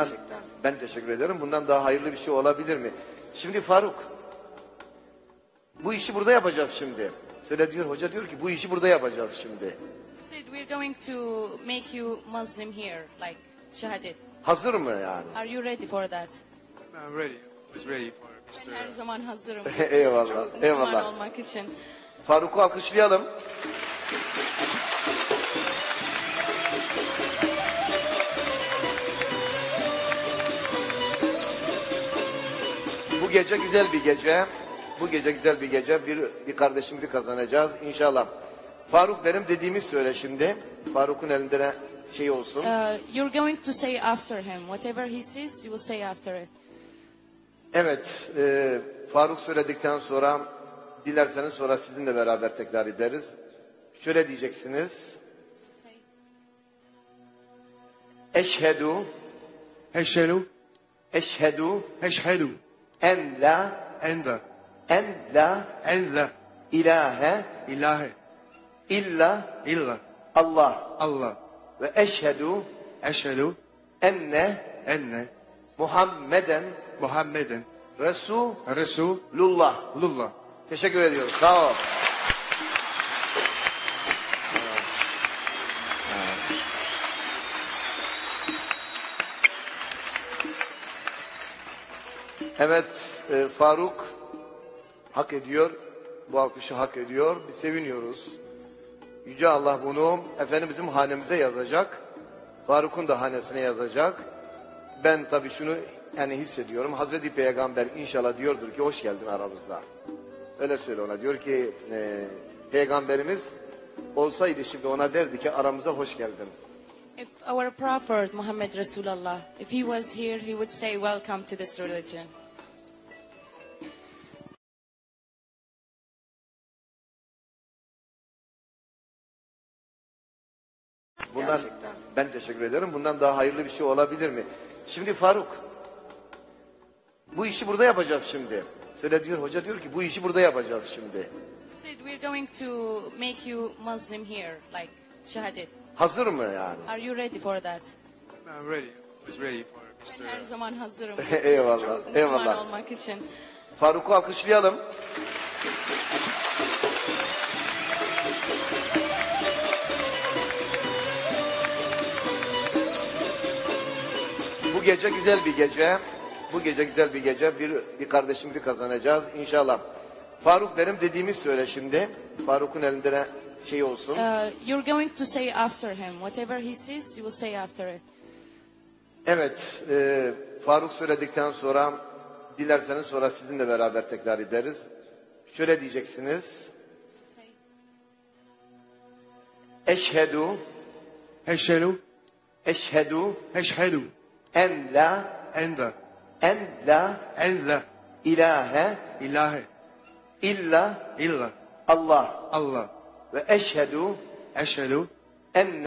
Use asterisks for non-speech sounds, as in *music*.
Gerçekten. Ben teşekkür ederim. Bundan daha hayırlı bir şey olabilir mi? Şimdi Faruk, bu işi burada yapacağız şimdi. Söyle diyor, hoca diyor ki bu işi burada yapacağız şimdi. Said we're going to make you Muslim here, like shahadet. Hazır mı yani? Are you ready for that? I'm ready. I ready for Ben Mr. her zaman hazırım. *laughs* Eyvallah, Müslüman eyvallah. olmak için. Faruk'u alkışlayalım. Gece güzel bir gece. Bu gece güzel bir gece. Bir, bir kardeşimizi kazanacağız inşallah. Faruk benim dediğimi söyle şimdi. Faruk'un elinde ne şey olsun. Uh, you're going to say after him. Whatever he says, you will say after it. Evet, e, Faruk söyledikten sonra dilerseniz sonra sizinle beraber tekrar ederiz. Şöyle diyeceksiniz. Eşhedü, Eşhedü, eşhedü eşhedü en la, en la, en la en la ilahe ilahe illa illa Allah. Allah. Ve eşhedü Eşhedü enne enne Muhammeden Muhammeden Resulullah. Resulullah. Teşekkür ediyoruz. Sağ ol. Evet, e, Faruk hak ediyor. Bu alkışı hak ediyor. Biz seviniyoruz. Yüce Allah bunu Efendimizin hanemize yazacak. Faruk'un da hanesine yazacak. Ben tabii şunu yani hissediyorum. Hazreti Peygamber inşallah diyordur ki hoş geldin aramızda. Öyle söyle ona. Diyor ki e, Peygamberimiz olsaydı şimdi ona derdi ki aramıza hoş geldin. If our prophet Muhammad Rasulullah, if he was here, he would say, "Welcome to this religion." Bundan, Gerçekten. Ben teşekkür ederim. Bundan daha hayırlı bir şey olabilir mi? Şimdi Faruk, bu işi burada yapacağız şimdi. Söyle diyor, hoca diyor ki bu işi burada yapacağız şimdi. Said we're going to make you Muslim here, like shahadet. Hazır mı yani? Are you ready for that? I'm ready. I was ready for Ben her Mr. zaman hazırım. *laughs* Eyvallah, Müslüman eyvallah. olmak için. Faruk'u alkışlayalım. Gece güzel bir gece. Bu gece güzel bir gece. Bir, bir kardeşimizi kazanacağız inşallah. Faruk benim dediğimi söyle şimdi. Faruk'un elinde ne şey olsun. Uh, you're going to say after him. Whatever he says, you will say after it. Evet, e, Faruk söyledikten sonra dilerseniz sonra sizinle beraber tekrar ederiz. Şöyle diyeceksiniz. Eşhedü, Eşhedü, eşhedü eşhedü en la, en la, en la en la ilahe ilahe illa illa Allah. Allah. Ve eşhedü Eşhedü enne